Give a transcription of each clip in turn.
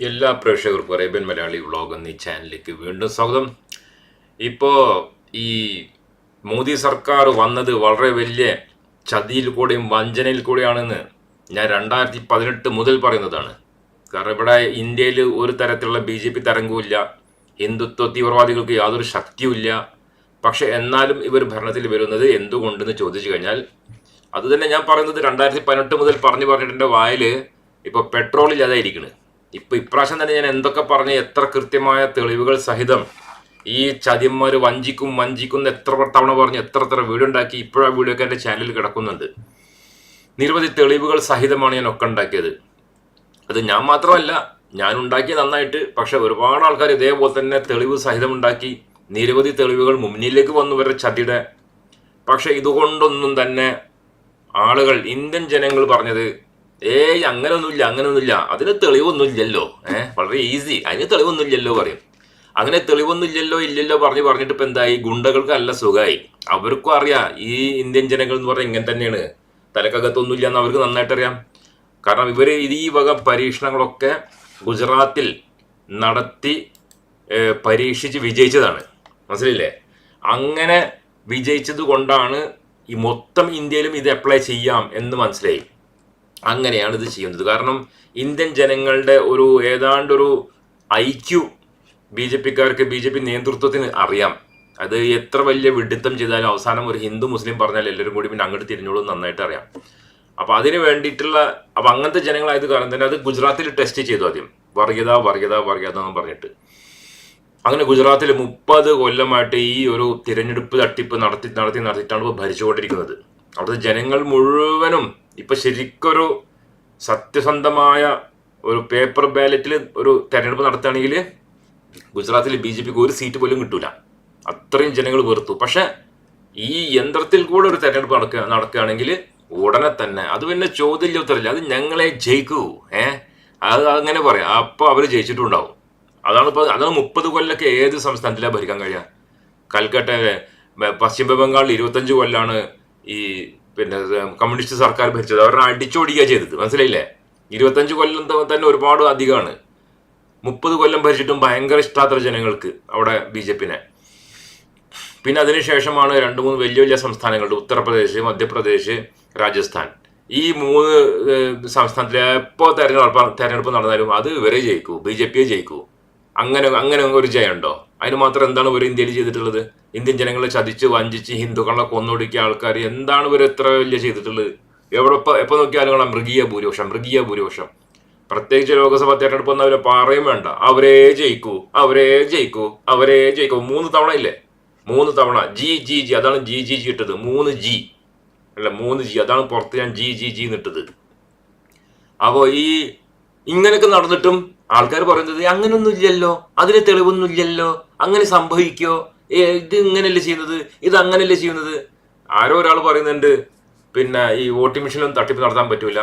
എല്ലാ പ്രേക്ഷകർക്കും Arabian Malayali vlog എന്നീ ചാനലിലേക്ക് വീണ്ടും സ്വാഗതം. ഇപ്പോൾ ഈ മോദി സർക്കാർ വന്നത് വളരെ വലിയ ചതിയിൽ കൂടെയും വഞ്ചനയിൽ കൂടെയാണെന്ന് ഞാൻ രണ്ടായിരത്തി പതിനെട്ട് മുതൽ പറയുന്നതാണ്. കാരണം ഇവിടെ ഇന്ത്യയിൽ ഒരു തരത്തിലുള്ള ബി ജെ പി തരംഗവുമില്ല ഹിന്ദുത്വ തീവ്രവാദികൾക്ക് യാതൊരു ശക്തിയുമില്ല. പക്ഷെ എന്നാലും ഇവർ ഭരണത്തിൽ വരുന്നത് എന്തുകൊണ്ടെന്ന് ചോദിച്ചു കഴിഞ്ഞാൽ അതുതന്നെ ഞാൻ പറയുന്നത് രണ്ടായിരത്തി പതിനെട്ട് മുതൽ പറഞ്ഞു പറഞ്ഞിട്ടുണ്ട് വായിൽ ഇപ്പോൾ പെട്രോളില്ലാതെ ഇല്ലാതായിരിക്കണ് ഇപ്പൊ ഇപ്രാവശ്യം തന്നെ ഞാൻ എന്തൊക്കെ പറഞ്ഞ് എത്ര കൃത്യമായ തെളിവുകൾ സഹിതം ഈ ചതിന്മാർ വഞ്ചിക്കും വഞ്ചിക്കും എത്ര തവണ പറഞ്ഞ് എത്ര എത്ര വീഡിയോ ഉണ്ടാക്കി ഇപ്പോഴാ വീഡിയോ ഒക്കെ എന്റെ ചാനലിൽ കിടക്കുന്നുണ്ട്. നിരവധി തെളിവുകൾ സഹിതമാണ് ഞാൻ ഒക്കെ ഉണ്ടാക്കിയത്. അത് ഞാൻ മാത്രമല്ല ഞാൻ ഉണ്ടാക്കിയത് നന്നായിട്ട് പക്ഷെ ഒരുപാട് ആൾക്കാർ ഇതേപോലെ തന്നെ തെളിവ് സഹിതം ഉണ്ടാക്കി നിരവധി തെളിവുകൾ മുന്നിലേക്ക് വന്നു വരെ ചതിയുടെ. പക്ഷെ ഇതുകൊണ്ടൊന്നും തന്നെ ആളുകൾ ഇന്ത്യൻ ജനങ്ങൾ പറഞ്ഞത് ഏയ് അങ്ങനൊന്നുമില്ല അങ്ങനൊന്നുമില്ല. അതിന് തെളിവൊന്നുമില്ലല്ലോ. ഏഹ് വളരെ ഈസി അതിന് തെളിവൊന്നുമില്ലല്ലോ പറയും. അങ്ങനെ തെളിവൊന്നുമില്ലല്ലോ ഇല്ലല്ലോ പറഞ്ഞു പറഞ്ഞിട്ട് ഇപ്പൊ എന്തായി? ഗുണ്ടകൾക്ക് നല്ല സുഖമായി അവർക്കും അറിയാം. ഈ ഇന്ത്യൻ ജനങ്ങൾ എന്ന് പറഞ്ഞാൽ ഇങ്ങനെ തന്നെയാണ്. തലക്കകത്തൊന്നുമില്ല എന്ന് അവർക്ക് നന്നായിട്ട് അറിയാം. കാരണം ഇവർ ഇത് ഈ വക പരീക്ഷണങ്ങളൊക്കെ ഗുജറാത്തിൽ നടത്തി പരീക്ഷിച്ച് വിജയിച്ചതാണ്. മനസ്സിലില്ലേ അങ്ങനെ വിജയിച്ചത് കൊണ്ടാണ് ഈ മൊത്തം ഇന്ത്യയിലും ഇത് അപ്ലൈ ചെയ്യാം എന്ന് മനസ്സിലായി. അങ്ങനെയാണ് ഇത് ചെയ്യുന്നത്. കാരണം ഇന്ത്യൻ ജനങ്ങളുടെ ഒരു ഏതാണ്ടൊരു ഐക്യു ബി ജെ പിക്കാർക്ക് ബി ജെ പി നേതൃത്വത്തിന് അറിയാം. അത് എത്ര വലിയ വിഡിത്തം ചെയ്താലും അവസാനം ഒരു ഹിന്ദു മുസ്ലിം പറഞ്ഞാൽ എല്ലാവരും കൂടി പിന്നെ അങ്ങോട്ട് തിരിഞ്ഞോളും നന്നായിട്ട് അറിയാം. അപ്പോൾ അതിന് വേണ്ടിയിട്ടുള്ള അപ്പം അങ്ങനത്തെ ജനങ്ങളായത് കാരണം തന്നെ അത് ഗുജറാത്തിൽ ടെസ്റ്റ് ചെയ്തു ആദ്യം. വർഗീയത വർഗീയത വർഗീയത എന്ന് പറഞ്ഞിട്ട്. അങ്ങനെ ഗുജറാത്തിൽ മുപ്പത് കൊല്ലമായിട്ട് ഈ ഒരു തിരഞ്ഞെടുപ്പ് തട്ടിപ്പ് നടത്തി നടത്തി നടത്തിയിട്ടാണ് ഇപ്പോൾ ഭരിച്ചുകൊണ്ടിരിക്കുന്നത്. അവിടുത്തെ ജനങ്ങൾ മുഴുവനും ഇപ്പൊ ശരിക്കൊരു സത്യസന്ധമായ ഒരു പേപ്പർ ബാലറ്റിൽ ഒരു തെരഞ്ഞെടുപ്പ് നടത്തുകയാണെങ്കിൽ ഗുജറാത്തിൽ ബി ജെ പിക്ക് ഒരു സീറ്റ് പോലും കിട്ടൂല. അത്രയും ജനങ്ങൾ വെറുത്തു. പക്ഷെ ഈ യന്ത്രത്തിൽ കൂടെ ഒരു തെരഞ്ഞെടുപ്പ് നടക്കുക നടക്കുകയാണെങ്കിൽ ഉടനെ തന്നെ അത് പിന്നെ ചോദ്യമില്ല ഉത്തരമില്ല അത് ഞങ്ങളെ ജയിക്കൂ. ഏ? അത് അങ്ങനെ പറയാം. അപ്പോൾ അവർ ജയിച്ചിട്ടുണ്ടാവും. അതാണ് ഇപ്പൊ അതാണ് മുപ്പത് കൊല്ലൊക്കെ ഏത് സംസ്ഥാനത്തിലാണ് ഭരിക്കാൻ കഴിയുക? കൽക്കട്ട പശ്ചിമ ബംഗാളിൽ ഇരുപത്തഞ്ച് കൊല്ലാണ് ഈ പിന്നെ കമ്മ്യൂണിസ്റ്റ് സർക്കാർ ഭരിച്ചത്. അവരെ അടിച്ചോടിക്കുക ചെയ്തത്. മനസ്സിലായില്ലേ? ഇരുപത്തഞ്ച് കൊല്ലം തന്നെ ഒരുപാട് അധികമാണ് മുപ്പത് കൊല്ലം ഭരിച്ചിട്ടും ഭയങ്കര ഇഷ്ടാത്ര ജനങ്ങൾക്ക് അവിടെ ബി ജെ പിന്നെ അതിനുശേഷമാണ് രണ്ട് മൂന്ന് വലിയ വലിയ സംസ്ഥാനങ്ങളുണ്ട് ഉത്തർപ്രദേശ് മധ്യപ്രദേശ് രാജസ്ഥാൻ. ഈ മൂന്ന് സംസ്ഥാനത്തിലെ എപ്പോൾ തെരഞ്ഞെടുപ്പ് തെരഞ്ഞെടുപ്പ് നടന്നാലും അത് ഇവരെ ജയിക്കൂ ബി ജെ പിയെ ജയിക്കൂ. അങ്ങനെ അങ്ങനെ ഒരു ജയമുണ്ടോ? അതിന് മാത്രം എന്താണ് ഇവർ ഇന്ത്യയിൽ ചെയ്തിട്ടുള്ളത്? ഇന്ത്യൻ ജനങ്ങളെ ചതിച്ച് വഞ്ചിച്ച് ഹിന്ദുക്കളെ കൊന്നൊടുക്കിയ ആൾക്കാർ എന്താണ് ഇവർ എത്ര വലിയ ചെയ്തിട്ടുള്ളത്? എവിടെ എപ്പോൾ എപ്പോ നോക്കിയാലും കാണാം മൃഗീയ ഭൂരിപക്ഷം മൃഗീയ ഭൂരിപക്ഷം. പ്രത്യേകിച്ച് ലോകസഭാ തെരഞ്ഞെടുപ്പ് ഒന്നും അവരെ പറയും വേണ്ട. അവരേ ജയിക്കൂ അവരേ ജയിക്കൂ അവരേ ജയിക്കൂ. മൂന്ന് തവണ ഇല്ലേ? മൂന്ന് തവണ. G G G. അതാണ് ജി ജി ജി ഇട്ടത്. മൂന്ന് ജി. അല്ല മൂന്ന് ജി. അതാണ് പുറത്ത് ഞാൻ ജി ജി ജി എന്നിട്ടത്. അപ്പോൾ ഈ ഇങ്ങനെയൊക്കെ നടന്നിട്ടും ആൾക്കാർ പറയുന്നത് അങ്ങനൊന്നും ഇല്ലല്ലോ. അതിന് തെളിവൊന്നും ഇല്ലല്ലോ. അങ്ങനെ സംഭവിക്കോ? ഇത് ഇങ്ങനെയല്ലേ ചെയ്യുന്നത്? ഇത് അങ്ങനെയല്ലേ ചെയ്യുന്നത്? ആരോ ഒരാൾ പറയുന്നുണ്ട് പിന്നെ ഈ വോട്ടിംഗ് മെഷീനിലൊന്നും തട്ടിപ്പ് നടത്താൻ പറ്റൂല.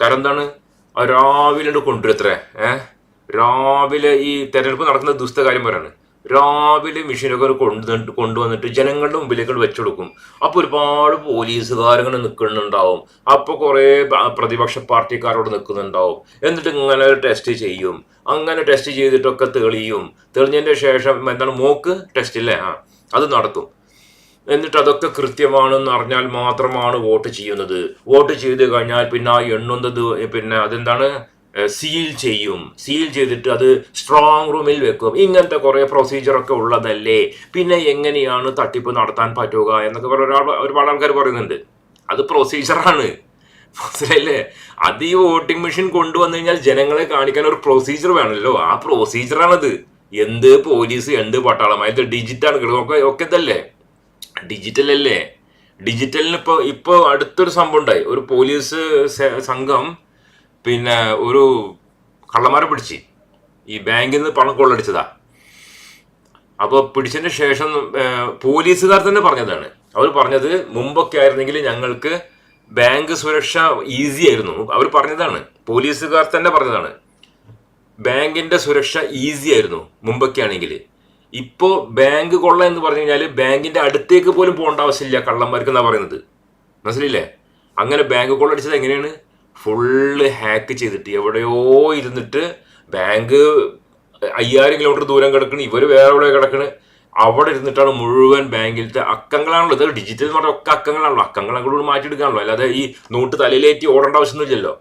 കാരണം എന്താണ്? രാവിലെ കൊണ്ടുവരത്രേ ഏഹ് രാവിലെ ഈ തെരഞ്ഞെടുപ്പ് നടക്കുന്ന ദുസ്ത കാര്യം രാവിലെ മെഷീനൊക്കെ കൊണ്ടുവന്നിട്ട് കൊണ്ടുവന്നിട്ട് ജനങ്ങളുടെ മുമ്പിലേക്ക് വെച്ചു കൊടുക്കും അപ്പൊ ഒരുപാട് പോലീസുകാരങ്ങനെ നിൽക്കുന്നുണ്ടാവും അപ്പൊ കുറെ പ്രതിപക്ഷ പാർട്ടിക്കാരോട് നിൽക്കുന്നുണ്ടാവും എന്നിട്ട് ഇങ്ങനെ ടെസ്റ്റ് ചെയ്യും. അങ്ങനെ ടെസ്റ്റ് ചെയ്തിട്ടൊക്കെ തെളിയും. തെളിഞ്ഞതിന്റെ ശേഷം എന്താണ് മോക്ക് ടെസ്റ്റ് ഇല്ലേ? ആ അത് നടത്തും. എന്നിട്ട് അതൊക്കെ കൃത്യമാണെന്ന് അറിഞ്ഞാൽ മാത്രമാണ് വോട്ട് ചെയ്യുന്നത്. വോട്ട് ചെയ്ത് കഴിഞ്ഞാൽ പിന്നെ ആ എണ്ണുന്നത് പിന്നെ അതെന്താണ്? സീൽ ചെയ്യും. സീൽ ചെയ്തിട്ട് അത് സ്ട്രോങ് റൂമിൽ വെക്കും. ഇങ്ങനത്തെ കുറേ പ്രൊസീജിയറൊക്കെ ഉള്ളതല്ലേ? പിന്നെ എങ്ങനെയാണ് തട്ടിപ്പ് നടത്താൻ പറ്റുക എന്നൊക്കെ പറഞ്ഞ ഒരാൾ ഒരുപാട് ആൾക്കാർ പറയുന്നുണ്ട്. അത് പ്രൊസീജിയറാണ് മനസ്സിലായില്ലേ? അത് ഈ വോട്ടിംഗ് മെഷീൻ കൊണ്ടുവന്നു കഴിഞ്ഞാൽ ജനങ്ങളെ കാണിക്കാൻ ഒരു പ്രൊസീജിയർ വേണമല്ലോ. ആ പ്രൊസീജിയറാണത് എന്ത് പോലീസ് എന്ത് പട്ടാളം? ഡിജിറ്റൽ ഡിജിറ്റാണ് ഒക്കെ ഒക്കെ ഇതല്ലേ? ഡിജിറ്റൽ അല്ലേ? ഡിജിറ്റലിന് ഇപ്പോൾ ഇപ്പോൾ അടുത്തൊരു സംഭവം ഉണ്ടായി. ഒരു പോലീസ് സംഘം പിന്നെ ഒരു കള്ളന്മാരെ പിടിച്ച്. ഈ ബാങ്കിൽ നിന്ന് പണം കൊള്ളടിച്ചതാ. അപ്പോൾ പിടിച്ചതിന് ശേഷം പോലീസുകാർ തന്നെ പറഞ്ഞതാണ്. അവർ പറഞ്ഞത് മുമ്പൊക്കെ ആയിരുന്നെങ്കിൽ ഞങ്ങൾക്ക് ബാങ്ക് സുരക്ഷ ഈസി ആയിരുന്നു. അവർ പറഞ്ഞതാണ്. പോലീസുകാർ തന്നെ പറഞ്ഞതാണ്. ബാങ്കിന്റെ സുരക്ഷ ഈസി ആയിരുന്നു മുമ്പൊക്കെ ആണെങ്കിൽ. ഇപ്പോൾ ബാങ്ക് കൊള്ള എന്ന് പറഞ്ഞു കഴിഞ്ഞാൽ ബാങ്കിന്റെ അടുത്തേക്ക് പോലും പോകേണ്ട ആവശ്യമില്ല കള്ളന്മാർക്ക് എന്നാ പറയുന്നത്. മനസ്സിലില്ലേ? അങ്ങനെ ബാങ്ക് കൊള്ളടിച്ചത് എങ്ങനെയാണ്? ഫുള്ള് ഹാക്ക് ചെയ്തിട്ട് എവിടെയോ ഇരുന്നിട്ട് ബാങ്ക് അയ്യായിരം കിലോമീറ്റർ ദൂരം കിടക്കണ് ഇവർ വേറെ എവിടെ കിടക്കണ്. അവിടെ ഇരുന്നിട്ടാണ് മുഴുവൻ ബാങ്കിലത്തെ അക്കങ്ങളാണല്ലോ. ഇത് ഡിജിറ്റൽ എന്ന് പറഞ്ഞാൽ ഒക്കെ അക്കങ്ങളാണല്ലോ. അക്കങ്ങളെ കൂടെ മാറ്റിയെടുക്കാണല്ലോ. അല്ലാതെ ഈ നോട്ട് തലയിലേറ്റി ഓടേണ്ട ആവശ്യമൊന്നുമില്ലല്ലോ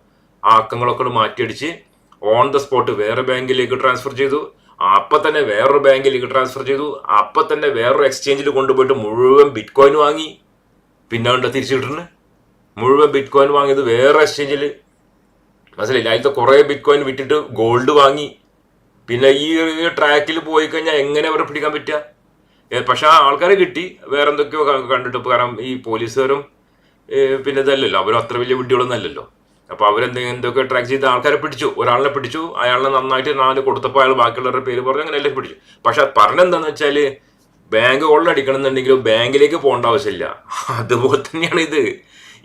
ആ അക്കങ്ങളൊക്കെ മാറ്റിയടിച്ച് ഓൺ ദ സ്പോട്ട് വേറെ ബാങ്കിലേക്ക് ട്രാൻസ്ഫർ ചെയ്തു. അപ്പൊ തന്നെ വേറൊരു ബാങ്കിലേക്ക് ട്രാൻസ്ഫർ ചെയ്തു. അപ്പൊ തന്നെ വേറൊരു എക്സ്ചേഞ്ചിൽ കൊണ്ടുപോയിട്ട് മുഴുവൻ ബിറ്റ് കോയിൻ വാങ്ങി. പിന്നെ തിരിച്ചു കിട്ടുന്നത് മുഴുവൻ ബിറ്റ് കോയിൻ വാങ്ങിയത് വേറെ എക്സ്ചേഞ്ചിൽ മനസ്സിലായില്ല? അതിലത്തെ കുറേ ബിറ്റ് കോയിൻ വിറ്റിട്ട് ഗോൾഡ് വാങ്ങി. പിന്നെ ഈ ട്രാക്കിൽ പോയി കഴിഞ്ഞാൽ എങ്ങനെ അവരെ പിടിക്കാൻ പറ്റുക പക്ഷേ ആ ആൾക്കാരെ കിട്ടി. വേറെ എന്തൊക്കെയോ കണ്ടിട്ട് കാരണം ഈ പോലീസുകാരും പിന്നെ ഇതല്ലല്ലോ. അവരും അത്ര വലിയ വിഡ്ഢികളൊന്നും അല്ലല്ലോ. അപ്പോൾ അവരെന്തെങ്കിലും എന്തൊക്കെ ട്രാക്ക് ചെയ്ത് ആൾക്കാരെ പിടിച്ചു. ഒരാളിനെ പിടിച്ചു. അയാളെ നന്നായിട്ട് നാല് കൊടുത്തപ്പോൾ അയാൾ ബാക്കിയുള്ളവരുടെ പേര് പറഞ്ഞു അങ്ങനെ എല്ലാം പിടിച്ചു. പക്ഷെ പറഞ്ഞെന്താന്ന് വെച്ചാൽ ബാങ്ക് അടിക്കണം എന്നുണ്ടെങ്കിലും ബാങ്കിലേക്ക് പോകേണ്ട ആവശ്യമില്ല. അതുപോലെ തന്നെയാണ് ഇത്.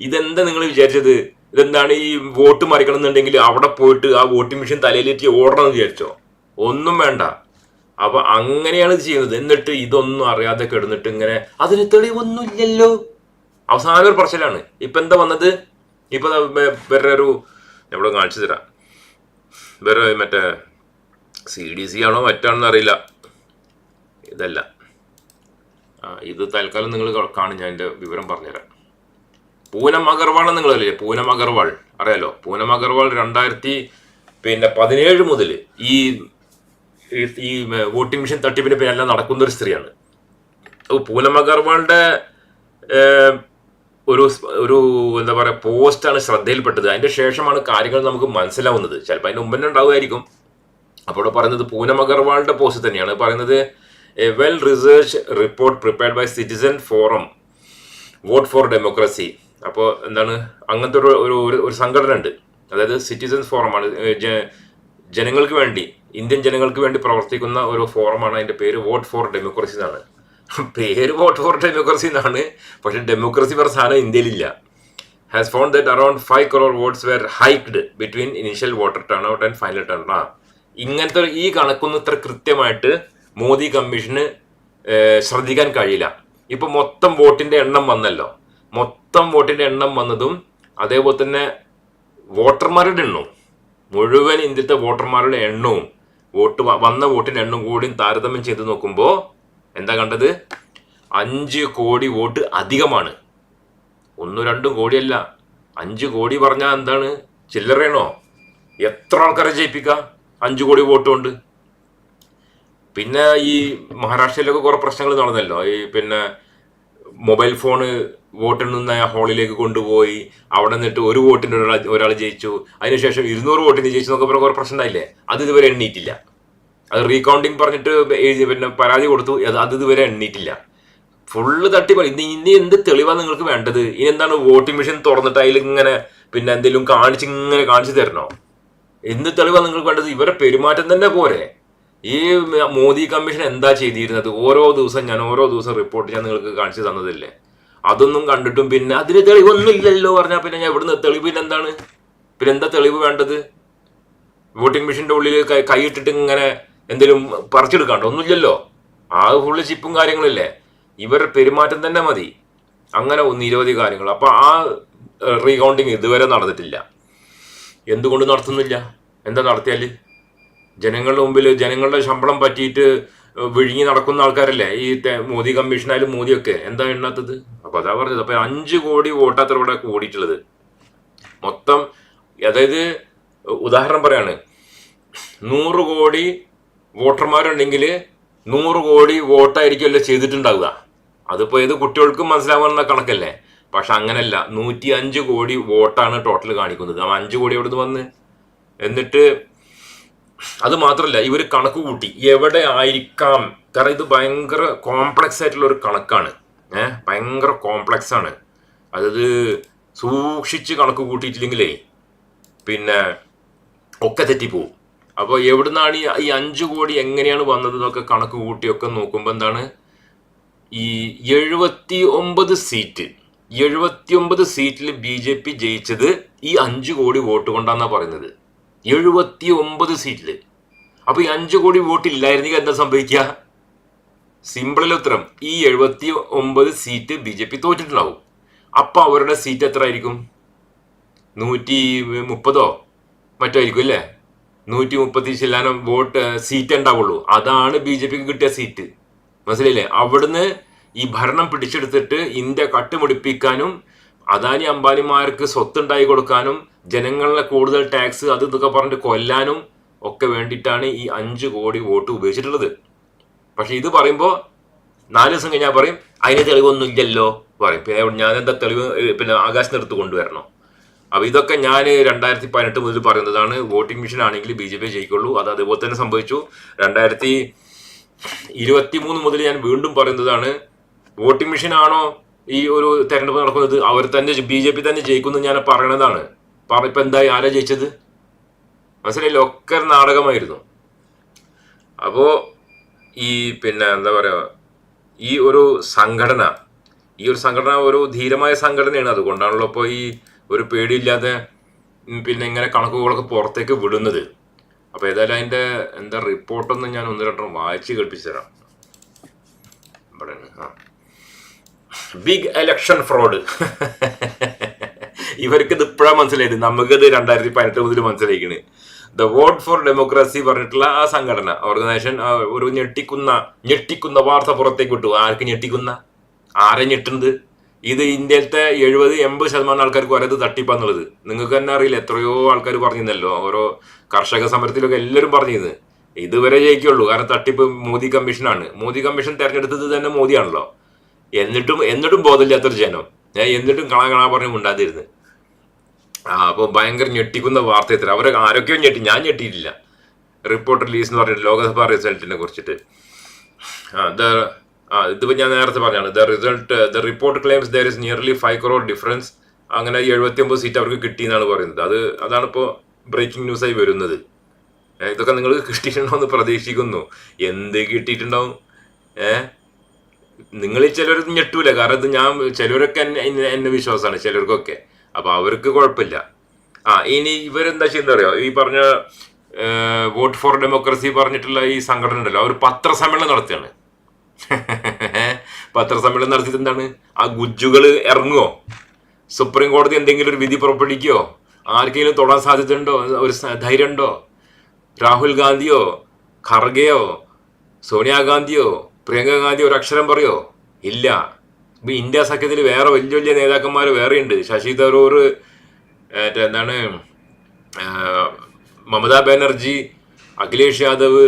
ഇതെന്താ നിങ്ങൾ വിചാരിച്ചത്? ഇതെന്താണ് ഈ വോട്ട് മറിക്കണം എന്നുണ്ടെങ്കിൽ അവിടെ പോയിട്ട് ആ വോട്ടിംഗ് മെഷീൻ തലയിലേറ്റി ഓടണം എന്ന് വിചാരിച്ചോ? ഒന്നും വേണ്ട. അപ്പൊ അങ്ങനെയാണ് ഇത് ചെയ്യുന്നത്. എന്നിട്ട് ഇതൊന്നും അറിയാതെ കിടന്നിട്ട് ഇങ്ങനെ അതിന് തെളിവൊന്നുമില്ലല്ലോ. അവസാന ഒരു പറച്ചിലാണ്. ഇപ്പൊ എന്താ വന്നത്? ഇപ്പൊ വേറെ ഒരു നമ്മളെ കാണിച്ചു തരാം. വേറെ മറ്റേ സി ഡി സി ആണോ മറ്റാണെന്ന് അറിയില്ല. ഇതല്ല. ഇത് തൽക്കാലം നിങ്ങൾ കാണും. ഞാൻ എന്റെ വിവരം പറഞ്ഞുതരാം. പൂനം അഗർവാൾ നിങ്ങൾ അറിയില്ലേ പൂനം അഗർവാൾ. അറിയാലോ? പൂനം അഗർവാൾ രണ്ടായിരത്തി പിന്നെ പതിനേഴ് മുതൽ ഈ ഈ- വോട്ടിംഗ് മെഷീൻ തട്ടിപ്പിന് പിന്നെ എല്ലാം നടക്കുന്ന ഒരു സ്ത്രീയാണ്. അപ്പോൾ പൂനം അഗർവാളിന്റെ ഒരു ഒരു എന്താ പറയുക പോസ്റ്റാണ് ശ്രദ്ധയിൽപ്പെട്ടത്. അതിന്റെ ശേഷമാണ് കാര്യങ്ങൾ നമുക്ക് മനസ്സിലാവുന്നത്. ചിലപ്പോൾ അതിന് മുമ്പന്നെ ഉണ്ടാവുമായിരിക്കും. അപ്പോൾ ഇവിടെ പറയുന്നത് പൂനം അഗർവാളിന്റെ പോസ്റ്റ് തന്നെയാണ്. പറയുന്നത് a well research report prepared by citizen forum vote for democracy. അപ്പോൾ എന്താണ് അങ്ങനത്തെ ഒരു ഒരു ഒരു- സംഘടന ഉണ്ട് അതായത് സിറ്റിസൻസ് ഫോറമാണ് ജനങ്ങൾക്ക് വേണ്ടി ഇന്ത്യൻ ജനങ്ങൾക്ക് വേണ്ടി പ്രവർത്തിക്കുന്ന ഒരു ഫോറമാണ് അതിന്റെ പേര് വോട്ട് ഫോർ ഡെമോക്രസി എന്നാണ്. പേര് വോട്ട് ഫോർ ഡെമോക്രസി എന്നാണ് പക്ഷെ ഡെമോക്രസി പറഞ്ഞ സാധനം ഇന്ത്യയിലില്ല. Has found that around five crore votes were hiked between initial voter turnout and final turn ആ ഇങ്ങനത്തെ ഈ കണക്കൊന്നും ഇത്ര കൃത്യമായിട്ട് മോദി കമ്മീഷന് ശ്രദ്ധിക്കാൻ കഴിയില്ല. ഇപ്പൊ മൊത്തം വോട്ടിന്റെ എണ്ണം വന്നല്ലോ. മൊത്തം വോട്ടിന്റെ എണ്ണം വന്നതും അതേപോലെ തന്നെ വോട്ടർമാരുടെ എണ്ണവും. മുഴുവൻ ഇന്ത്യത്തെ വോട്ടർമാരുടെ എണ്ണവും വോട്ട് വന്ന വോട്ടിന്റെ എണ്ണം കൂടി താരതമ്യം ചെയ്ത് നോക്കുമ്പോൾ എന്താ കണ്ടത്? അഞ്ച് കോടി വോട്ട് അധികമാണ്. ഒന്നും രണ്ടും കോടിയല്ല. അഞ്ച് കോടി പറഞ്ഞാൽ എന്താണ്? ചില്ലറയണോ? എത്ര ആൾക്കാരെ ജയിപ്പിക്കാം? അഞ്ച് കോടി വോട്ട് കൊണ്ട് പിന്നെ ഈ മഹാരാഷ്ട്രയിലൊക്കെ കുറെ പ്രശ്നങ്ങൾ നടന്നല്ലോ. ഈ പിന്നെ മൊബൈൽ ഫോണ് ആ ഹാളിലേക്ക് കൊണ്ടുപോയി അവിടെ നിന്നിട്ട് ഒരു വോട്ടിന് ഒരാൾ ഒരാൾ ജയിച്ചു. അതിനുശേഷം ഇരുന്നൂറ് വോട്ടിന് ജയിച്ചു എന്നൊക്കെ പറഞ്ഞ കുറെ പ്രശ്നം ഉണ്ടായില്ലേ? അത് ഇതുവരെ എണ്ണീറ്റില്ല. അത് റീകൗണ്ടിങ് പറഞ്ഞിട്ട് എഴുതി പിന്നെ പരാതി കൊടുത്തു അത് ഇതുവരെ എണ്ണീറ്റില്ല. ഫുള്ള് തട്ടി ഇനി ഇനി എന്ത് തെളിവാണ് നിങ്ങൾക്ക് വേണ്ടത്? ഇനി എന്താണ് വോട്ടിംഗ് മെഷീൻ തുറന്നിട്ട് അതിൽ ഇങ്ങനെ പിന്നെ എന്തെങ്കിലും കാണിച്ച് ഇങ്ങനെ കാണിച്ചു തരണോ? എന്ത് തെളിവാണ് നിങ്ങൾക്ക് വേണ്ടത്? ഇവരുടെ പെരുമാറ്റം തന്നെ പോരെ. ഈ മോദി കമ്മീഷൻ എന്താ ചെയ്തിരുന്നത്? ഓരോ ദിവസം ഞാൻ ഓരോ ദിവസം റിപ്പോർട്ട് ഞാൻ നിങ്ങൾക്ക് കാണിച്ചു തന്നതില്ലേ? അതൊന്നും കണ്ടിട്ടും പിന്നെ അതിന് തെളിവൊന്നുമില്ലല്ലോ പറഞ്ഞാൽ പിന്നെ ഞാൻ ഇവിടുന്ന് തെളിവ് പിന്നെ എന്താണ് പിന്നെ എന്താ തെളിവ് വേണ്ടത്? വോട്ടിംഗ് മെഷീന്റെ ഉള്ളിൽ കൈയിട്ടിട്ട് ഇങ്ങനെ എന്തെങ്കിലും പറിച്ചെടുക്കാണ്ട്? ഒന്നുമില്ലല്ലോ. ആ ഫുള്ള് ചിപ്പും കാര്യങ്ങളില്ലേ? ഇവരുടെ പെരുമാറ്റം തന്നെ മതി. അങ്ങനെ നിരവധി കാര്യങ്ങൾ. അപ്പൊ ആ റീകൗണ്ടിങ് ഇതുവരെ നടന്നിട്ടില്ല. എന്തുകൊണ്ട് നടത്തുന്നില്ല? എന്താ നടത്തിയാൽ? ജനങ്ങളുടെ മുമ്പിൽ ജനങ്ങളുടെ ശമ്പളം പറ്റിയിട്ട് വിഴുങ്ങി നടക്കുന്ന ആൾക്കാരല്ലേ? ഈ മോദി കമ്മീഷനായാലും മോദിയൊക്കെ. എന്താ എണ്ണാത്തത്? അപ്പൊ അതാ പറഞ്ഞത്. അപ്പൊ അഞ്ച് കോടി വോട്ടാത്ര ഇവിടെ കൂടിയിട്ടുള്ളത്. മൊത്തം അതായത് ഉദാഹരണം പറയാണ്. നൂറ് കോടി വോട്ടർമാരുണ്ടെങ്കിൽ നൂറ് കോടി വോട്ടായിരിക്കുമല്ലോ ചെയ്തിട്ടുണ്ടാവുക. അതിപ്പോ ഏത് കുട്ടികൾക്കും മനസ്സിലാവുന്ന കണക്കല്ലേ? പക്ഷെ അങ്ങനല്ല. നൂറ്റി അഞ്ച് കോടി വോട്ടാണ് ടോട്ടൽ കാണിക്കുന്നത്. ആ അഞ്ച് കോടി എവിടെ നിന്ന് വന്ന്? എന്നിട്ട് അത് മാത്രമല്ല ഇവർ കണക്ക് കൂട്ടി എവിടെ ആയിരിക്കാം? കാരണം ഇത് ഭയങ്കര കോംപ്ലക്സ് ആയിട്ടുള്ള ഒരു കണക്കാണ്. ഏഹ് ഭയങ്കര കോംപ്ലക്സ് ആണ്. അതായത് സൂക്ഷിച്ച് കണക്ക് കൂട്ടിയിട്ടില്ലെങ്കിലേ പിന്നെ ഒക്കെ തെറ്റിപ്പോവും. അപ്പോൾ എവിടുന്നാണ് ഈ അഞ്ചു കോടി എങ്ങനെയാണ് വന്നത് എന്നൊക്കെ കണക്ക് കൂട്ടിയൊക്കെ നോക്കുമ്പോൾ എന്താണ്? ഈ എഴുപത്തി ഒമ്പത് സീറ്റ് എഴുപത്തി ഒമ്പത് സീറ്റിൽ ബി ജെ പി ജയിച്ചത് ഈ അഞ്ച് കോടി വോട്ട് കൊണ്ടാന്നാണ് പറയുന്നത്. എഴുപത്തി ഒമ്പത് സീറ്റിൽ. അപ്പൊ ഈ അഞ്ചു കോടി വോട്ട് ഇല്ലായിരുന്നെങ്കിൽ എന്താ സംഭവിക്കുക? സിമ്പിളിൽ ഉത്തരം. ഈ എഴുപത്തി ഒമ്പത് സീറ്റ് ബി ജെ പി തോറ്റിട്ടുണ്ടാവും. അപ്പൊ അവരുടെ സീറ്റ് എത്ര ആയിരിക്കും നൂറ്റി മുപ്പതോ? മറ്റോ ആയിരിക്കും അല്ലേ? നൂറ്റി മുപ്പത്തി ശില്ലാനം വോട്ട് സീറ്റ് ഉണ്ടാവുള്ളൂ. അതാണ് ബി ജെ പിക്ക് കിട്ടിയ സീറ്റ്. മനസ്സിലായില്ലേ? അവിടുന്ന് ഈ ഭരണം പിടിച്ചെടുത്തിട്ട് ഇന്ത്യ കട്ടുമുടിപ്പിക്കാനും അദാനി അംബാനിമാർക്ക് സ്വത്തുണ്ടായി കൊടുക്കാനും ജനങ്ങളെ കൂടുതൽ ടാക്സ് അത് ഇതൊക്കെ പറഞ്ഞിട്ട് കൊല്ലാനും ഒക്കെ വേണ്ടിയിട്ടാണ് ഈ അഞ്ച് കോടി വോട്ട് ഉപയോഗിച്ചിട്ടുള്ളത്. പക്ഷെ ഇത് പറയുമ്പോൾ നാല് ദിവസം കഴിഞ്ഞാൽ പറയും അതിന് തെളിവൊന്നും ഇല്ലല്ലോ പറയും. പിന്നെ ഞാൻ എന്താ തെളിവ് പിന്നെ ആകാശത്ത് എടുത്ത് കൊണ്ടുവരണോ? അപ്പോൾ ഇതൊക്കെ ഞാൻ രണ്ടായിരത്തി പതിനെട്ട് മുതൽ പറയുന്നതാണ്. വോട്ടിംഗ് മെഷീൻ ആണെങ്കിൽ ബി ജെ പി ജയിക്കുള്ളൂ. അത് അതുപോലെ തന്നെ സംഭവിച്ചു. രണ്ടായിരത്തി ഇരുപത്തി മൂന്ന് മുതൽ ഞാൻ വീണ്ടും പറയുന്നതാണ് വോട്ടിംഗ് മെഷീൻ ആണോ ഈ ഒരു തെരഞ്ഞെടുപ്പ് നടക്കുന്നത്? അവർ തന്നെ ബി ജെ പി തന്നെ ജയിക്കുന്നു ഞാൻ പറയണതാണ്. പറ ഇപ്പൊ എന്തായി? ആരാ ജയിച്ചത്? മനസ്സിലായില്ല ഒക്കെ നാടകമായിരുന്നു. അപ്പോൾ ഈ പിന്നെ എന്താ പറയുക ഈ ഒരു സംഘടന ഈ ഒരു സംഘടന ഒരു ധീരമായ സംഘടനയാണ്. അതുകൊണ്ടാണല്ലോ ഇപ്പോൾ ഈ ഒരു പേടിയില്ലാതെ പിന്നെ ഇങ്ങനെ കണക്കുകളൊക്കെ പുറത്തേക്ക് വിടുന്നത്. അപ്പോൾ ഏതായാലും അതിന്റെ എന്താ റിപ്പോർട്ടൊന്നും ഞാൻ ഒന്ന് രണ്ടെണ്ണം വായിച്ച് കേൾപ്പിച്ചു തരാം. ഇവിടെ ബിഗ് എലക്ഷൻ ഫ്രോഡ് ഇവർക്ക് ഇത് ഇപ്പോഴാണ് മനസ്സിലായത്. നമുക്കിത് രണ്ടായിരത്തി പതിനെട്ട് മുതൽ മനസ്സിലായിക്കണ്. ദ വോട്ട് ഫോർ ഡെമോക്രസി പറഞ്ഞിട്ടുള്ള ആ സംഘടന ഓർഗനൈസേഷൻ ഒരു ഞെട്ടിക്കുന്ന ഞെട്ടിക്കുന്ന വാർത്ത പുറത്തേക്ക് വിട്ടു. ആർക്ക് ഞെട്ടിക്കുന്ന? ആരെ ഞെട്ടുന്നത്? ഇത് ഇന്ത്യയിലത്തെ എഴുപത് എൺപത് ശതമാനം ആൾക്കാർക്ക് വരത് തട്ടിപ്പാന്നുള്ളത്. നിങ്ങൾക്ക് തന്നെ അറിയില്ല. എത്രയോ ആൾക്കാർ പറഞ്ഞിരുന്നല്ലോ. ഓരോ കർഷക സമരത്തിലൊക്കെ എല്ലാവരും പറഞ്ഞിരുന്നു. ഇതുവരെ ജയിക്കുള്ളൂ. കാരണം തട്ടിപ്പ് മോദി കമ്മീഷനാണ്. മോദി കമ്മീഷൻ തെരഞ്ഞെടുത്തത് തന്നെ മോദിയാണല്ലോ. എന്നിട്ടും എന്നിട്ടും ബോധമില്ലാത്തൊരു ജനം. എന്നിട്ടും കളാ കളാ പറഞ്ഞ് മിണ്ടാതിരുന്ന്. അപ്പോൾ ഭയങ്കര ഞെട്ടിക്കുന്ന വാർത്ത എത്ര അവരെ ആരൊക്കെയോ ഞെട്ടി. ഞാൻ ഞെട്ടിയിട്ടില്ല. റിപ്പോർട്ട് റിലീസ് എന്ന് പറഞ്ഞിട്ട് ലോകസഭാ റിസൾട്ടിനെ കുറിച്ചിട്ട്. ദ ഇതിപ്പോൾ ഞാൻ നേരത്തെ പറഞ്ഞാണ് the result the report claims there is nearly five crore difference അങ്ങനെ എഴുപത്തി ഒമ്പത് സീറ്റ് അവർക്ക് കിട്ടി എന്നാണ് പറയുന്നത്. അത് അതാണ് അതാണിപ്പോൾ ബ്രേക്കിംഗ് ന്യൂസായി വരുന്നത്. ഏ, ഇതൊക്കെ നിങ്ങൾ കിട്ടിയിട്ടുണ്ടോ എന്ന് പ്രതീക്ഷിക്കുന്നു. എന്ത് കിട്ടിയിട്ടുണ്ടാവും? ഏഹ് നിങ്ങളിൽ ചിലർ ഞെട്ടൂല. കാരണം ഇത് ഞാൻ ചിലരൊക്കെ എന്നെ വിശ്വാസമാണ്. ചിലർക്കൊക്കെ. അപ്പൊ അവർക്ക് കുഴപ്പമില്ല. ആ ഇനി ഇവരെന്താ ചെയ്യുന്ന അറിയോ ഈ പറഞ്ഞ വോട്ട് ഫോർ ഡെമോക്രസി പറഞ്ഞിട്ടുള്ള ഈ സംഘടന ഉണ്ടല്ലോ അവർ പത്രസമ്മേളനം നടത്തുകയാണ്. പത്രസമ്മേളനം നടത്തിയിട്ട് എന്താണ്? ആ ഗുജ്ജുകൾ ഇറങ്ങുമോ സുപ്രീം കോടതി എന്തെങ്കിലും ഒരു വിധി പുറപ്പെടുവിക്കുകയോ ആർക്കെങ്കിലും തൊടാൻ സാധ്യതയുണ്ടോ? ഒരു ധൈര്യം ധൈര്യമുണ്ടോ? രാഹുൽ ഗാന്ധിയോ? ഖർഗെയോ? സോണിയാഗാന്ധിയോ? പ്രിയങ്ക ഗാന്ധിയോ? ഒരു അക്ഷരം പറയോ? ഇല്ല. ഇപ്പൊ ഇന്ത്യ സഖ്യത്തിൽ വേറെ വലിയ വലിയ നേതാക്കന്മാർ വേറെ ഉണ്ട്. ശശി തരൂർ എന്താണ് മമതാ ബാനർജി അഖിലേഷ് യാദവ്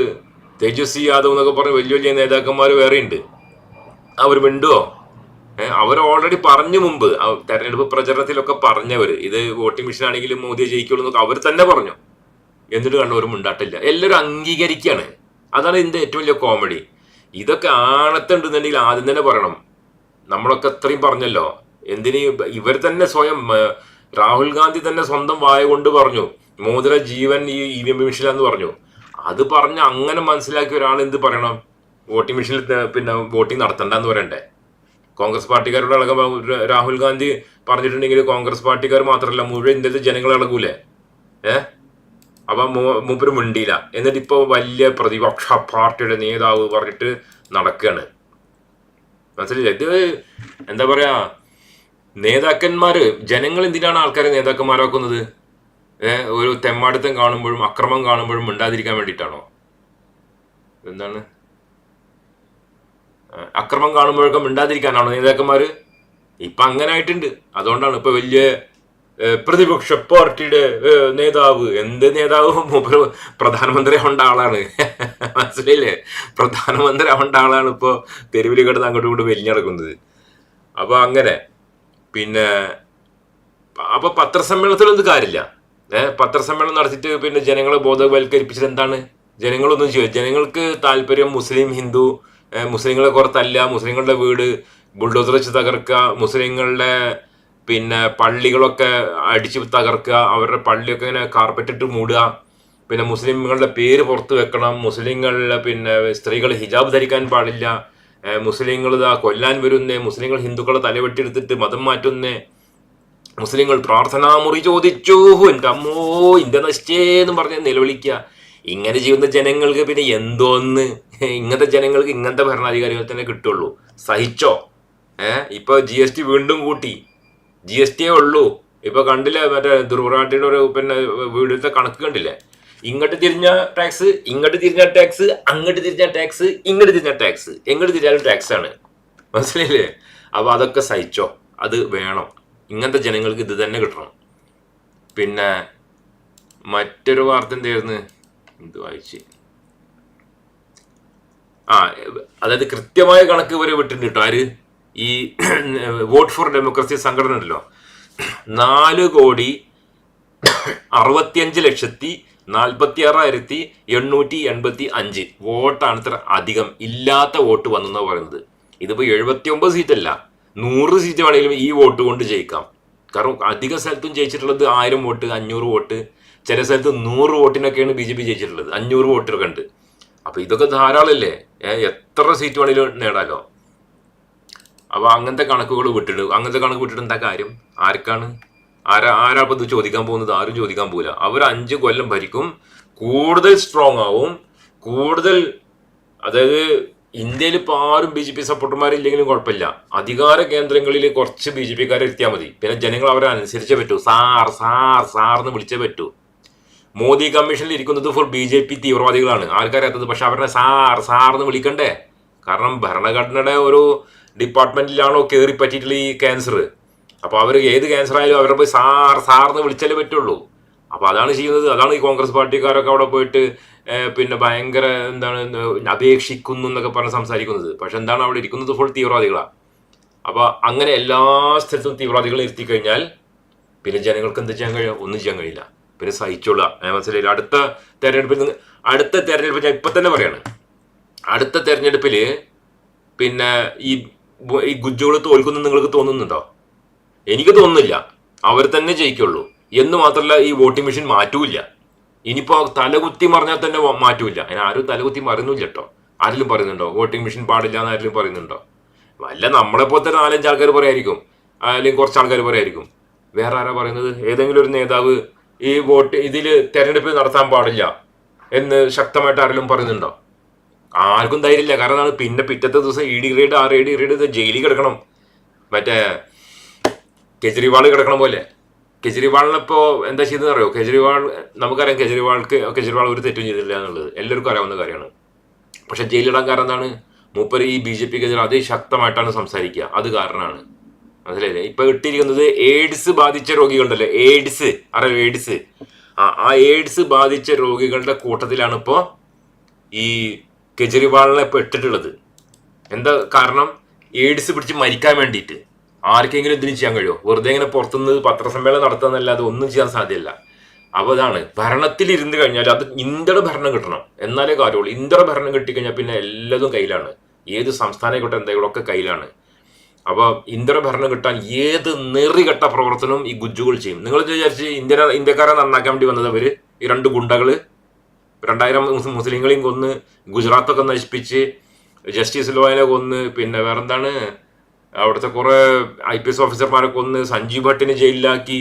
തേജസ്വി യാദവ് എന്നൊക്കെ പറഞ്ഞ വലിയ വലിയ നേതാക്കന്മാർ വേറെ ഉണ്ട്. അവർ മിണ്ടുവോ? അവർ ഓൾറെഡി പറഞ്ഞു മുമ്പ് തെരഞ്ഞെടുപ്പ് പ്രചരണത്തിലൊക്കെ പറഞ്ഞവർ ഇത് വോട്ടിംഗ് മെഷീൻ ആണെങ്കിലും മോദിയെ ജയിക്കുള്ളൂ എന്നൊക്കെ അവർ തന്നെ പറഞ്ഞു. എന്നിട്ട് കണ്ടവരും മുണ്ടാട്ടില്ല. എല്ലാവരും അംഗീകരിക്കുകയാണ് അതാണ് ഇതിന്റെ ഏറ്റവും വലിയ കോമഡി ഇതൊക്കെ ആണത്തുണ്ടെന്നുണ്ടെങ്കിൽ ആദ്യം തന്നെ പറയണം. നമ്മളൊക്കെ അത്രയും പറഞ്ഞല്ലോ. എന്തിന് ഇവർ തന്നെ സ്വയം രാഹുൽ ഗാന്ധി തന്നെ സ്വന്തം വായ കൊണ്ട് പറഞ്ഞു. മോതിര ജീവൻ ഈ ഇ വി എം പറഞ്ഞു. അത് പറഞ്ഞ് അങ്ങനെ മനസ്സിലാക്കി ഒരാൾ എന്ത് പറയണം? വോട്ടിംഗ് മെഷീനിൽ പിന്നെ വോട്ടിംഗ് നടത്തണ്ടെന്ന് പറയണ്ടേ? കോൺഗ്രസ് പാർട്ടിക്കാരോട് ഇളകാൻ രാഹുൽ ഗാന്ധി പറഞ്ഞിട്ടുണ്ടെങ്കിൽ കോൺഗ്രസ് പാർട്ടിക്കാർ മാത്രമല്ല മുഴുവൻ ഇന്ത്യയിലെ ജനങ്ങൾ ഇളകൂലേ? ഏഹ് അപ്പൊ മൂപ്പര് മിണ്ടിയില്ല. എന്നിട്ട് ഇപ്പൊ വലിയ പ്രതിപക്ഷ പാർട്ടിയുടെ നേതാവ് പറഞ്ഞിട്ട് നടക്കുകയാണ് മനസ്സിലായില്ലേ? ഇത് എന്താ പറയാ നേതാക്കന്മാര് ജനങ്ങൾ എന്തിനാണ് ആൾക്കാരെ നേതാക്കന്മാരാക്കുന്നത്? ഒരു തെമ്മാടിത്തം കാണുമ്പോഴും അക്രമം കാണുമ്പോഴും മിണ്ടാതിരിക്കാൻ വേണ്ടിയിട്ടാണോ? എന്താണ്? അക്രമം കാണുമ്പോഴൊക്കെ മിണ്ടാതിരിക്കാനാണോ നേതാക്കന്മാര്? ഇപ്പൊ അങ്ങനെ ആയിട്ടുണ്ട്. അതുകൊണ്ടാണ് ഇപ്പൊ വലിയ പ്രതിപക്ഷ പാർട്ടിയുടെ നേതാവ്. എന്ത് നേതാവ്? പ്രധാനമന്ത്രി കൊണ്ട ആളാണ്. മനസ്സിലായില്ലേ? പ്രധാനമന്ത്രി ആവേണ്ട ആളാണ് ഇപ്പോൾ തെരുവിൽ കിടന്ന് അങ്ങോട്ടും ഇങ്ങോട്ടും വലിഞ്ഞു നടക്കുന്നത്. അപ്പൊ അങ്ങനെ പിന്നെ അപ്പോൾ പത്രസമ്മേളനത്തിലൊന്നും കാര്യമില്ല. ഏഹ് പത്രസമ്മേളനം നടത്തിയിട്ട് പിന്നെ ജനങ്ങളെ ബോധവൽക്കരിപ്പിച്ചിട്ട് എന്താണ്? ജനങ്ങളൊന്നും ചെയ്യും. ജനങ്ങൾക്ക് താല്പര്യം മുസ്ലിം ഹിന്ദു മുസ്ലിങ്ങളെ കുറത്തല്ല മുസ്ലിങ്ങളുടെ വീട് ബുൾഡോസർ വെച്ച് തകർക്കുക മുസ്ലിങ്ങളുടെ പിന്നെ പള്ളികളൊക്കെ അടിച്ച് തകർക്കുക അവരുടെ പള്ളിയൊക്കെ ഇങ്ങനെ കാർപ്പറ്റിട്ട് മൂടുക പിന്നെ മുസ്ലിങ്ങളുടെ പേര് പുറത്ത് വെക്കണം മുസ്ലിങ്ങളുടെ പിന്നെ സ്ത്രീകൾ ഹിജാബ് ധരിക്കാൻ പാടില്ല മുസ്ലിങ്ങൾ ഇതാ കൊല്ലാൻ വരുന്നേ മുസ്ലിങ്ങൾ ഹിന്ദുക്കളെ തലവെട്ടിയെടുത്തിട്ട് മതം മാറ്റുന്നേ. മുസ്ലിങ്ങൾ പ്രാർത്ഥനാ മുറി ചോദിച്ചു എന്റെ അമ്മോ ഇന്ത്യ നശിച്ചേന്ന് പറഞ്ഞ് നിലവിളിക്കുക. ഇങ്ങനെ ചെയ്യുന്ന ജനങ്ങൾക്ക് പിന്നെ എന്തോന്ന്? ഇങ്ങനത്തെ ജനങ്ങൾക്ക് ഇങ്ങനത്തെ ഭരണാധികാരികൾ തന്നെ കിട്ടുള്ളൂ. സഹിച്ചോ? ഏഹ് ഇപ്പൊ ജി എസ് ടി വീണ്ടും കൂട്ടി. ജി എസ് ടിയേ ഉള്ളൂ. ഇപ്പൊ കണ്ടില്ലേ മറ്റേ ദുർഗാട്ടിയുടെ ഒരു പിന്നെ വീടിലത്തെ കണക്ക് കണ്ടില്ലേ? ഇങ്ങോട്ട് തിരിഞ്ഞ ടാക്സ് ഇങ്ങോട്ട് തിരിഞ്ഞ ടാക്സ് അങ്ങോട്ട് തിരിഞ്ഞ ടാക്സ് ഇങ്ങോട്ട് തിരിഞ്ഞ ടാക്സ് എങ്ങോട്ട് തിരിഞ്ഞാലും ടാക്സ് ആണ്. മനസ്സിലായില്ലേ? അപ്പൊ അതൊക്കെ സഹിച്ചോ. അത് വേണം. ഇങ്ങനത്തെ ജനങ്ങൾക്ക് ഇത് തന്നെ കിട്ടണം. പിന്നെ മറ്റൊരു വാർത്ത എന്തായിരുന്നു? എന്ത് വായിച്ച്? ആ അതായത് കൃത്യമായ കണക്ക് വരെ വിട്ടിട്ടുണ്ട് കേട്ടോ ആര്? ഈ വോട്ട് ഫോർ ഡെമോക്രസി സംഘടന ഉണ്ടല്ലോ. നാല് കോടി അറുപത്തിയഞ്ച് ലക്ഷത്തി നാൽപ്പത്തി ആറായിരത്തി എണ്ണൂറ്റി എൺപത്തി അഞ്ച് വോട്ടാണ് ഇത്ര അധികം ഇല്ലാത്ത വോട്ട് വന്നെന്ന് പറയുന്നത്. ഇതിപ്പോൾ എഴുപത്തി ഒമ്പത് സീറ്റല്ല. നൂറ് സീറ്റ് വേണമെങ്കിലും ഈ വോട്ട് കൊണ്ട് ജയിക്കാം. കാരണം അധിക സ്ഥലത്തും ജയിച്ചിട്ടുള്ളത് ആയിരം വോട്ട് അഞ്ഞൂറ് വോട്ട്. ചില സ്ഥലത്ത് നൂറ് വോട്ടിനൊക്കെയാണ് ബി ജെ പി ജയിച്ചിട്ടുള്ളത്. അഞ്ഞൂറ് വോട്ടൊക്കെ ഉണ്ട് അപ്പോൾ ഇതൊക്കെ ധാരാളമല്ലേ എത്ര സീറ്റ് വേണമെങ്കിലും നേടാലോ? അപ്പോൾ അങ്ങനത്തെ കണക്കുകൾ വിട്ടിടും അങ്ങനത്തെ കണക്ക് വിട്ടിട്ട് എന്താ കാര്യം? ആർക്കാണ്? ആരാ ആരാ ഇപ്പൊ ഇത് ചോദിക്കാൻ പോകുന്നത്? ആരും ചോദിക്കാൻ പോകില്ല അവർ അഞ്ച് കൊല്ലം ഭരിക്കും. കൂടുതൽ സ്ട്രോങ് ആവും. കൂടുതൽ അതായത് ഇന്ത്യയിൽ ഇപ്പോൾ ആരും ബി ജെ പി സപ്പോർട്ടർമാരില്ലെങ്കിലും കുഴപ്പമില്ല. അധികാര കേന്ദ്രങ്ങളിൽ കുറച്ച് ബി ജെ പിക്കാരെ എത്തിയാൽ മതി. പിന്നെ ജനങ്ങൾ അവരെ അനുസരിച്ചേ പറ്റൂ. സാർ സാർ സാർ എന്ന് വിളിച്ചേ പറ്റൂ. മോദി കമ്മീഷനിൽ ഇരിക്കുന്നത് ഫുൾ ബി ജെ പി തീവ്രവാദികളാണ്. ആൾക്കാരത്തത് പക്ഷെ അവരുടെ സാർ സാർ എന്ന് വിളിക്കണ്ടേ? കാരണം ഭരണഘടനയുടെ ഒരു ഡിപ്പാർട്ട്മെന്റിലാണോ കയറി പറ്റിയിട്ടുള്ള ഈ ക്യാൻസർ അപ്പോൾ അവർ ഏത് ക്യാൻസർ ആയാലും അവരെ പോയി സാർ സാർന്ന് വിളിച്ചാലേ പറ്റുള്ളൂ. അപ്പോൾ അതാണ് ചെയ്യുന്നത്. അതാണ് ഈ കോൺഗ്രസ് പാർട്ടിക്കാരൊക്കെ അവിടെ പോയിട്ട് പിന്നെ ഭയങ്കര എന്താണ് അപേക്ഷിക്കുന്നു എന്നൊക്കെ പറഞ്ഞ് സംസാരിക്കുന്നത്. പക്ഷെ എന്താണ് അവിടെ ഇരിക്കുന്നത്? ഫുൾ തീവ്രവാദികളാണ് അപ്പോൾ അങ്ങനെ എല്ലാ സ്ഥലത്തും തീവ്രവാദികൾ ഇരുത്തി കഴിഞ്ഞാൽ പിന്നെ ജനങ്ങൾക്ക് എന്ത് ചെയ്യാൻ കഴിയും? ഒന്നും ചെയ്യാൻ കഴിയില്ല. പിന്നെ സഹിച്ചോളുക. ഞാൻ മനസ്സിലായില്ല? അടുത്ത തെരഞ്ഞെടുപ്പിൽ നിന്ന് അടുത്ത തെരഞ്ഞെടുപ്പ് ഞാൻ ഇപ്പം തന്നെ പറയാണ്. അടുത്ത തെരഞ്ഞെടുപ്പിൽ പിന്നെ ഈ ഈ ഗുജ്ജുകൾ തോൽക്കുന്നു നിങ്ങൾക്ക് തോന്നുന്നുണ്ടോ? എനിക്ക് തോന്നുന്നില്ല. അവർ തന്നെ ജയിക്കുള്ളൂ. എന്ന് മാത്രമല്ല ഈ വോട്ടിംഗ് മെഷീൻ മാറ്റൂല്ല. ഇനിയിപ്പോ തലകുത്തി മറിഞ്ഞാൽ തന്നെ മാറ്റൂല അതിന് ആരും തലകുത്തി മറിഞ്ഞില്ല കേട്ടോ ആരെങ്കിലും പറയുന്നുണ്ടോ? വോട്ടിംഗ് മെഷീൻ പാടില്ല എന്ന് ആരെങ്കിലും പറയുന്നുണ്ടോ? വല്ല നമ്മളെ പോലത്തെ നാലഞ്ച് ആൾക്കാർ പറയായിരിക്കും. അല്ലെങ്കിൽ കുറച്ച് ആൾക്കാർ പറയായിരിക്കും. വേറെ ആരാ പറയുന്നത്? ഏതെങ്കിലും ഒരു നേതാവ് ഈ വോട്ട് ഇതിൽ തെരഞ്ഞെടുപ്പ് നടത്താൻ പാടില്ല എന്ന് ശക്തമായിട്ട് ആരെങ്കിലും പറയുന്നുണ്ടോ? ആർക്കും ധൈര്യമില്ല. കാരണം പിന്നെ പിറ്റത്തെ ദിവസം E D grade R E D grade ജയിലിൽ കിടക്കണം. മറ്റേ കെജ്രിവാൾ കിടക്കണ പോലെ. കെജ്രിവാളിനെ ഇപ്പോൾ എന്താ ചെയ്തതെന്ന് അറിയോ? കെജ്രിവാൾ നമുക്കറിയാം കെജ്രിവാൾക്ക് കെജ്രിവാൾ ഒരു തെറ്റും ചെയ്തില്ല എന്നുള്ളത്. എല്ലാവർക്കും അറിയാവുന്ന കാര്യമാണ്. പക്ഷെ ജയിലിടാൻ കാരണം എന്താണ്? മൂപ്പർ ഈ ബി ജെ പിക്കെതിരെ അതിശക്തമായിട്ടാണ് സംസാരിക്കുക. അത് കാരണമാണ്. മനസ്സിലായില്ലേ? ഇപ്പൊ ഇട്ടിരിക്കുന്നത് എയ്ഡ്സ് ബാധിച്ച രോഗികളുണ്ടല്ലോ. എയ്ഡ്സ്. അറിയാം എയ്ഡ്സ്? ആ ആ എയ്ഡ്സ് ബാധിച്ച രോഗികളുടെ കൂട്ടത്തിലാണ് ഇപ്പോൾ ഈ കെജ്രിവാളിനെ ഇട്ടിട്ടുള്ളത്. എന്താ കാരണം? എയ്ഡ്സ് പിടിച്ച് മരിക്കാൻ വേണ്ടിയിട്ട്. ആർക്കെങ്കിലും ഇതിന് ചെയ്യാൻ കഴിയുമോ വെറുതെ ഇങ്ങനെ പുറത്തുനിന്ന് പത്രസമ്മേളനം നടത്തുന്നല്ലാതെ ഒന്നും ചെയ്യാൻ സാധ്യമല്ല അപ്പൊ അതാണ് ഭരണത്തിൽ ഇരുന്ന് കഴിഞ്ഞാൽ അത് ഇന്ത്യയുടെ ഭരണം കിട്ടണം. എന്നാലേ കാര്യമുള്ളൂ. ഇന്ത്യയുടെ ഭരണം കിട്ടിക്കഴിഞ്ഞാൽ പിന്നെ എല്ലാതും കയ്യിലാണ്. ഏത് സംസ്ഥാനമായിക്കോട്ടെ എന്തെങ്കിലും ഒക്കെ കയ്യിലാണ്. അപ്പൊ ഇന്ത്യയുടെ ഭരണം കിട്ടാൻ ഏത് നെറികെട്ട പ്രവർത്തനവും ഈ ഗുജ്ജുകൾ ചെയ്യും. നിങ്ങൾ വിചാരിച്ച് ഇന്ത്യ ഇന്ത്യക്കാരെ നന്നാക്കാൻ വേണ്ടി വന്നത് അവർ ഈ രണ്ട് ഗുണ്ടകൾ രണ്ടായിരം മുസ്ലിങ്ങളെയും കൊന്ന് ഗുജറാത്തൊക്കെ നശിപ്പിച്ച് ജസ്റ്റിസ് ലോയനെ കൊന്ന് പിന്നെ വേറെന്താണ് അവിടുത്തെ കുറെ ഐ പി എസ് ഓഫീസർമാരെ കൊന്ന് സഞ്ജീവ് ഭട്ടിനെ ജയിലിലാക്കി.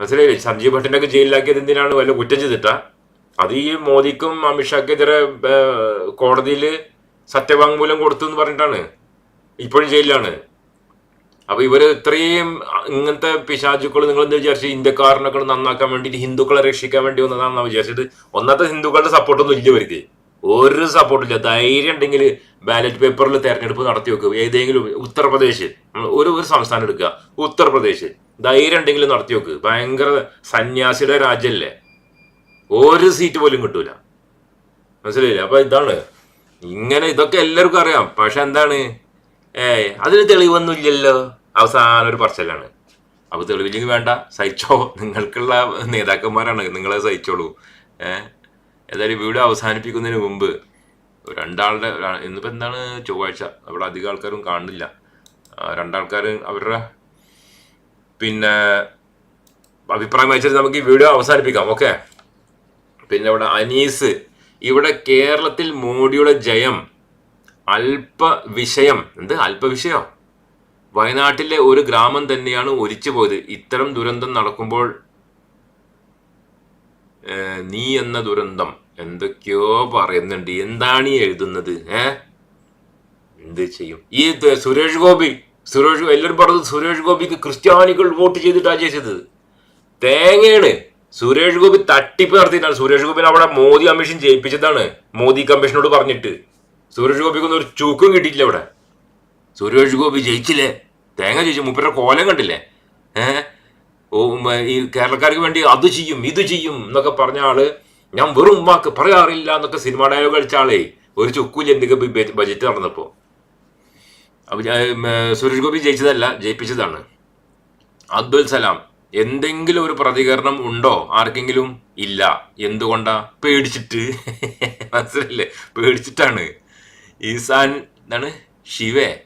മനസ്സിലായില്ലേ? സഞ്ജീവ് ഭട്ടിനെ ഒക്കെ ജയിലിലാക്കിയത് എന്തിനാണ്? വല്ല കുറ്റം ചെയ്തിട്ടാ? അത് ഈ മോദിക്കും അമിത്ഷാക്കെതിരെ കോടതിയിൽ സത്യവാങ്മൂലം കൊടുത്തു എന്ന് പറഞ്ഞിട്ടാണ്. ഇപ്പോഴും ജയിലിലാണ്. അപ്പൊ ഇവർ ഇത്രയും ഇങ്ങനത്തെ പിശാചുക്കൾ നിങ്ങൾ എന്താ വിചാരിച്ചു ഇന്ത്യക്കാരനൊക്കെ നന്നാക്കാൻ വേണ്ടിയിട്ട് ഹിന്ദുക്കളെ രക്ഷിക്കാൻ വേണ്ടി വന്നതാണെന്നാണ് വിചാരിച്ചത് ഒന്നാമത്തെ ഹിന്ദുക്കളുടെ സപ്പോർട്ടൊന്നും ഇല്ല ഇവർക്ക്. ഒരു സപ്പോർട്ടില്ല ധൈര്യം ഉണ്ടെങ്കിൽ ബാലറ്റ് പേപ്പറിൽ തെരഞ്ഞെടുപ്പ് നടത്തി വെക്കുക ഏതെങ്കിലും ഉത്തർപ്രദേശ് ഒരു ഒരു സംസ്ഥാനം എടുക്കുക. ഉത്തർപ്രദേശ് ധൈര്യം ഉണ്ടെങ്കിൽ നടത്തി വെക്ക്. ഭയങ്കര സന്യാസിയുടെ രാജ്യമല്ലേ ഒരു സീറ്റ് പോലും കിട്ടൂല. മനസ്സിലായില്ലേ? അപ്പൊ ഇതാണ്. ഇങ്ങനെ ഇതൊക്കെ എല്ലാവർക്കും അറിയാം. പക്ഷെ എന്താണ്? ഏ അതിന് തെളിവൊന്നുമില്ലല്ലോ അവസാനം ഒരു പറച്ചലാണ്. അപ്പൊ തെളിവില്ലെങ്കിൽ വേണ്ട. സഹിച്ചോ. നിങ്ങൾക്കുള്ള നേതാക്കന്മാരാണ്. നിങ്ങളെ സഹിച്ചോളൂ. ഏഹ് ഏതായാലും വീഡിയോ അവസാനിപ്പിക്കുന്നതിന് മുമ്പ് രണ്ടാളുടെ ഇന്നിപ്പോൾ എന്താണ് ചൊവ്വാഴ്ച? അവിടെ അധികം ആൾക്കാരും കാണുന്നില്ല. രണ്ടാൾക്കാർ അവരുടെ പിന്നെ അഭിപ്രായം വെച്ചിട്ട് നമുക്ക് ഈ വീഡിയോ അവസാനിപ്പിക്കാം. ഓക്കെ? പിന്നെ ഇവിടെ അനീസ് ഇവിടെ കേരളത്തിൽ മോഡിയുടെ ജയം അല്പ വിഷയം എന്ത്? അല്പ വിഷയോ വയനാട്ടിലെ ഒരു ഗ്രാമം തന്നെയാണ് ഒലിച്ചു പോയത് ഇത്തരം ദുരന്തം നടക്കുമ്പോൾ നീ എന്ന ദുരന്തം എന്തൊക്കെയോ പറയുന്നുണ്ട്. എന്താണ് ഈ എഴുതുന്നത്? ഏ? എന്ത് ചെയ്യും? ഈ സുരേഷ് ഗോപി സുരേഷ് എല്ലാവരും പറഞ്ഞത് സുരേഷ് ഗോപിക്ക് ക്രിസ്ത്യാനികൾ വോട്ട് ചെയ്തിട്ടാണ് ചേച്ചത് തേങ്ങയാണ്. സുരേഷ് ഗോപി തട്ടിപ്പ് നടത്തിയിട്ടാണ്. സുരേഷ് ഗോപിനെ അവിടെ മോദി കമ്മീഷൻ ജയിപ്പിച്ചതാണ്. മോദി കമ്മീഷനോട് പറഞ്ഞിട്ട്. സുരേഷ് ഗോപിക്കൊന്നും ഒരു ചൂക്കും കിട്ടിയിട്ടില്ല അവിടെ. സുരേഷ് ഗോപി ജയിച്ചില്ലേ? തേങ്ങ ജയിച്ചു മൂപ്പരുടെ കോലം കണ്ടില്ലേ? ഏഹ് ഈ കേരളക്കാർക്ക് വേണ്ടി അത് ചെയ്യും ഇത് ചെയ്യും എന്നൊക്കെ പറഞ്ഞ ആൾ ഞാൻ വെറും വാക്ക് പറയാറില്ല എന്നൊക്കെ സിനിമ ഡയലോഗ് കളിച്ച ഒരു ചുക്കൂൽ എന്തൊക്കെ ബജറ്റ് നടന്നപ്പോ. അപ്പൊ സുരേഷ് ഗോപി ജയിച്ചതല്ല ജയിപ്പിച്ചതാണ്. അബ്ദുൽ സലാം എന്തെങ്കിലും ഒരു പ്രതികരണം ഉണ്ടോ? ആർക്കെങ്കിലും? ഇല്ല. എന്തുകൊണ്ടാ? പേടിച്ചിട്ട്. മനസ്സിലല്ലേ? പേടിച്ചിട്ടാണ്. ഈസാൻ എന്താണ്? ശിവേ.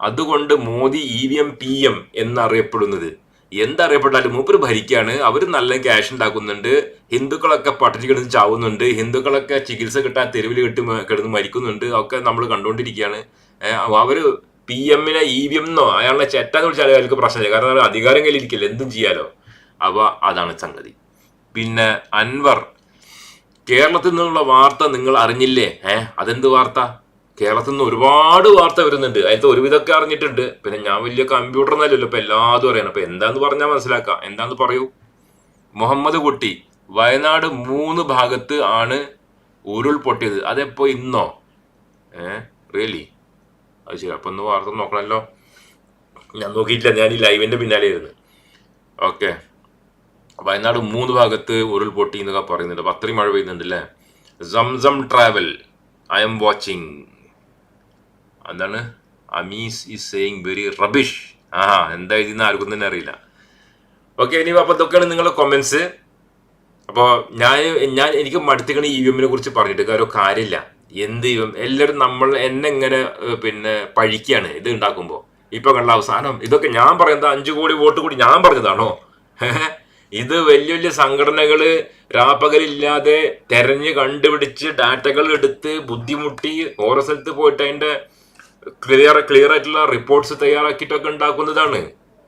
അതുകൊണ്ട് Modi E V M P M എന്നറിയപ്പെടുന്നത്. എന്തറിയപ്പെട്ടാലും മൂപ്പര് ഭരിക്കുകയാണ് അവർ നല്ല ക്യാഷ് ഉണ്ടാക്കുന്നുണ്ട്. ഹിന്ദുക്കളൊക്കെ പട്ടിണി കിടന്ന് ചാവുന്നുണ്ട്. ഹിന്ദുക്കളൊക്കെ ചികിത്സ കിട്ടാൻ തെരുവിൽ കിട്ടി കിടന്ന് മരിക്കുന്നുണ്ട്. ഒക്കെ നമ്മൾ കണ്ടുകൊണ്ടിരിക്കുകയാണ് അവർ പി എമ്മിനെ ഇ വി എം എന്നോ അയാളെ ചെറ്റാന്ന് വിളിച്ചാൽ അയാൾക്ക് പ്രശ്നമില്ല. കാരണം അവർ അധികാരം കയ്യിലിരിക്കില്ല. എന്തും ചെയ്യാലോ. അപ്പോൾ അതാണ് സംഗതി. പിന്നെ അൻവർ കേരളത്തിൽ നിന്നുള്ള വാർത്ത നിങ്ങൾ അറിഞ്ഞില്ലേ? ഏഹ് അതെന്ത് വാർത്ത? കേരളത്തിൽ നിന്ന് ഒരുപാട് വാർത്ത വരുന്നുണ്ട്. അതിനകത്ത് ഒരുവിധമൊക്കെ അറിഞ്ഞിട്ടുണ്ട്. പിന്നെ ഞാൻ വലിയ കമ്പ്യൂട്ടർ എന്നല്ലല്ലോ ഇപ്പൊ എല്ലാതും അറിയണം. അപ്പൊ എന്താന്ന് പറഞ്ഞാൽ മനസ്സിലാക്കാം. എന്താന്ന് പറയൂ? മുഹമ്മദ് കുട്ടി വയനാട് മൂന്ന് ഭാഗത്ത് ആണ് ഉരുൾപൊട്ടിയത്. അതെപ്പോ ഇന്നോ? ഏ റിയലി അത് ശരി അപ്പൊ ഒന്ന് വാർത്ത നോക്കണമല്ലോ ഞാൻ നോക്കിയിട്ടില്ല ഞാൻ ഈ ലൈവിന്റെ പിന്നാലെ ആയിരുന്നു ഓക്കെ. വയനാട് മൂന്ന് ഭാഗത്ത് ഉരുൾപൊട്ടി എന്നൊക്കെ പറയുന്നുണ്ട്. അപ്പൊ അത്രയും മഴ പെയ്യുന്നുണ്ട് അല്ലേ? സംസം ട്രാവൽ ഐ എം വാച്ചിങ് എന്താണ്? അമീസ് ഈസ് സേയിങ് വെരി റബിഷ് ആ എന്താ ഇതിന്ന് ആർക്കും തന്നെ അറിയില്ല. ഓക്കെ ഇനി അപ്പൊ ഇതൊക്കെയാണ് നിങ്ങളുടെ കൊമൻസ് അപ്പോൾ ഞാൻ ഞാൻ എനിക്ക് മടുത്തിക്കണ ഇ വി എമ്മിനെ കുറിച്ച് പറഞ്ഞിട്ട് കാര്യം കാര്യമില്ല. എന്ത് ഇ എം എല്ലാവരും നമ്മൾ എന്നെ ഇങ്ങനെ പിന്നെ പഴിക്കുകയാണ് ഇത് ഉണ്ടാക്കുമ്പോൾ ഇപ്പൊ കണ്ട അവസാനം. ഇതൊക്കെ ഞാൻ പറയുന്നത് അഞ്ചു കോടി വോട്ട് കൂടി ഞാൻ പറഞ്ഞതാണോ? ഇത് വലിയ വലിയ സംഘടനകൾ രാപ്പകലില്ലാതെ തെരഞ്ഞ് കണ്ടുപിടിച്ച് ഡാറ്റകൾ എടുത്ത് ബുദ്ധിമുട്ടി ഓരോ സ്ഥലത്ത് പോയിട്ട് അതിന്റെ ക്ലിയർ ക്ലിയർ ആയിട്ടുള്ള റിപ്പോർട്ട്സ് തയ്യാറാക്കിയിട്ടൊക്കെ ഉണ്ടാക്കുന്നതാണ്.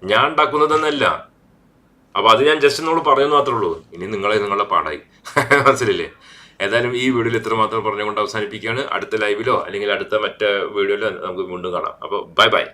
ഞാൻ ഉണ്ടാക്കുന്നതെന്നല്ല. അപ്പൊ അത് ഞാൻ ജസ്റ്റ് എന്നോട് പറഞ്ഞു മാത്രമേ ഉള്ളൂ. ഇനി നിങ്ങളെ നിങ്ങളുടെ പാടായി. മനസ്സിലില്ലേ? ഏതായാലും ഈ വീഡിയോയിൽ ഇത്ര മാത്രം പറഞ്ഞുകൊണ്ട് അവസാനിപ്പിക്കുകയാണ്. അടുത്ത ലൈവിലോ അല്ലെങ്കിൽ അടുത്ത മറ്റേ വീഡിയോയിലോ നമുക്ക് വീണ്ടും കാണാം. അപ്പോൾ ബൈ ബൈ